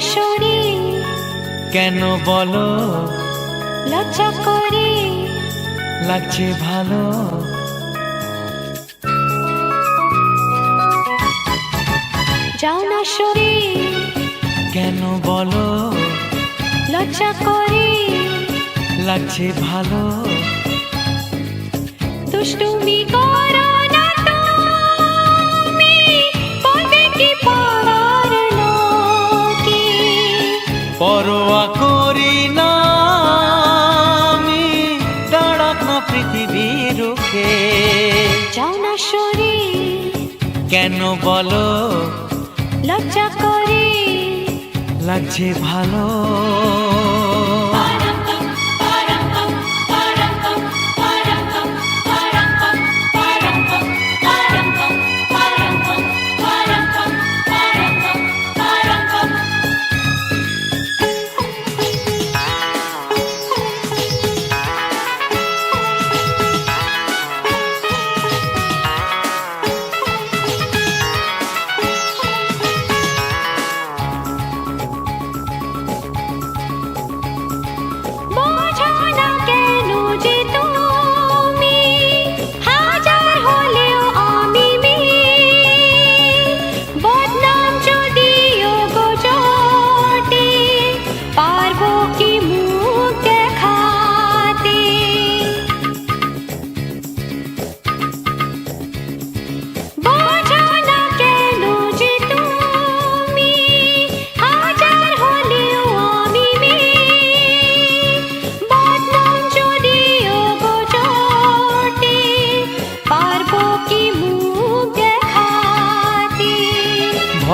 শরীর কেন বলো? লজ্জা করে। লাগছে ভালো। যাও না শরীর কেন বলো? লজ্জা করে। লাগছে ভালো। দুষ্টুমি করো। পরোয়া করি না আমি দাঁড়াক না পৃথিবীর রুখে। যাও না শরীর। কেন বলো? লজ্জা করি। লাগছে ভালো।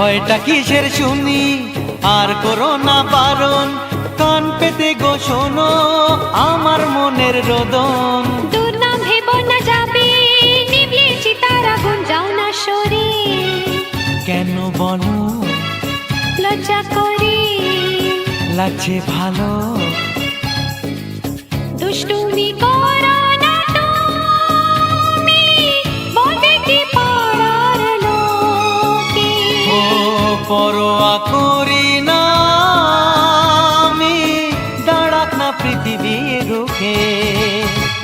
ভয়টা কিসের শুনি? আর করো না বারণ কান পেতে গো শোনো আমার মনের রোদন। কেন বলো? লজ্জা করে। লাগছে ভালো। দুষ্টুমি করো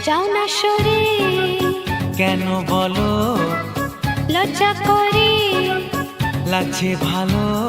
যাও না সরে। কেন বলো? লজ্জা করে। লাগছে ভালো।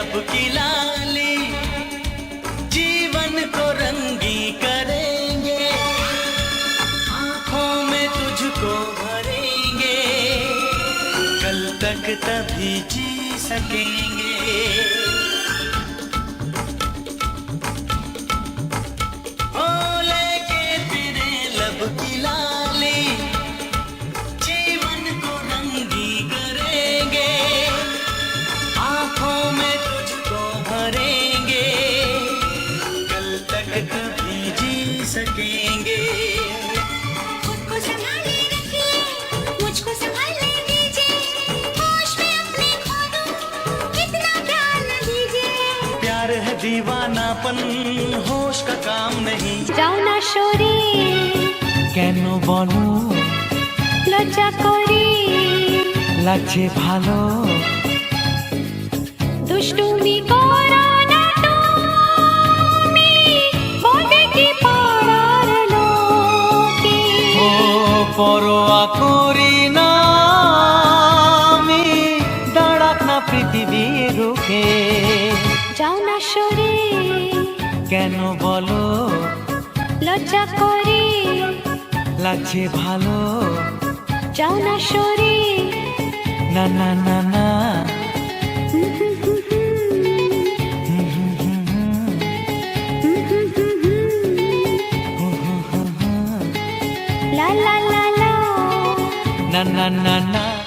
तेरे लब की लाली जीवन को रंगी करेंगे। आँखों में तुझको भरेंगे। कल तक तभी जी सकेंगे। प्यार है दीवानापन होश का काम नहीं যাও না শরীর কেন বলো লজ্জা করে লাগছে ভালো দুষ্টুমি লজ্জা করে। লাগছে ভালো। যাও না শরীর। না না না না লা লা লা। না না না না